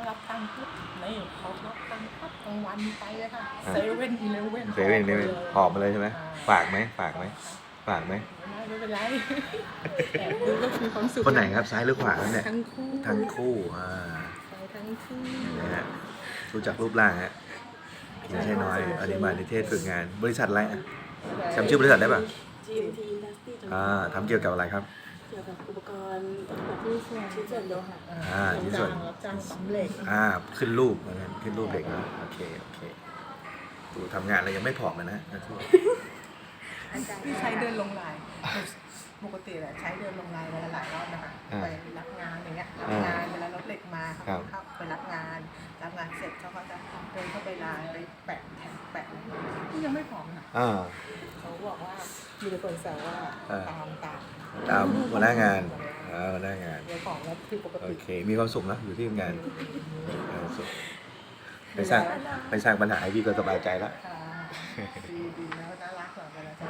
เขารับตังค์ปุ๊บนี่เขารับตังค์ปั๊บกลางวันไปเลยค่ะอ่าเซเว่นอีเลเว่นเซเว่นนี่หอบมาเลยใช่ไหมฝากไหมฝากไหมฝากไหมไม่ไม่เป็นไรแอบดูก็มีความสุขคนไหนครับซ้ายหรือขวาครับเนี่ยทั้งคู่ทั้งคู่อ่าไปทั้งคู่นะฮะรู้จักรูปร่างฮะไม่ใช่น้อยอันนี้มาในเทศฝึกงาน บริษัทอะไรอะจำชื่อบริษัทได้ป่ะ GMT Industry จำกัดอ่าทำเกี่ยวกับอะไรครับ เกี่ยวกับอุปกรณ์แบบที่ส่วน ชิ้นส่วนโลหะอ่าชิ้นส่วนรับจ้างสำเร็จอ่าขึ้นรูปเหมือนกันขึ้นรูปเด็กนะโอเคโอเคดูทำงานอะไรยังไม่ผอมเลยนะนะทุกที่ใช้เดินลงลายปกติแหละใช้เดินลงลายวันละหลายรอบนะคะไปรับงานอย่างเงี้ยรับงานเวลารถเหล็กมาเขาก็เข้าไปรับงานรับงานเสร็จเขาก็จะเดินเข้าไปลายไปแปะแท็กแปะนี่ยังไม่ผอมค่ะอ่า เขาบอกว่ามีแต่คนแซวว่าเออ ตามตามตามหัวหน้างาน อ่าหัวหน้างาน เดี๋ยวผอมแล้วผิดปกโอติเค มีความสุขนะอยู่ที่ทำงานมีความสุขไปสร้างไปสร้างปัญหาให้พี่ก็สบายใจแล้วค่ะดีดีแล้วน่ารักเหรอเวลาจะได้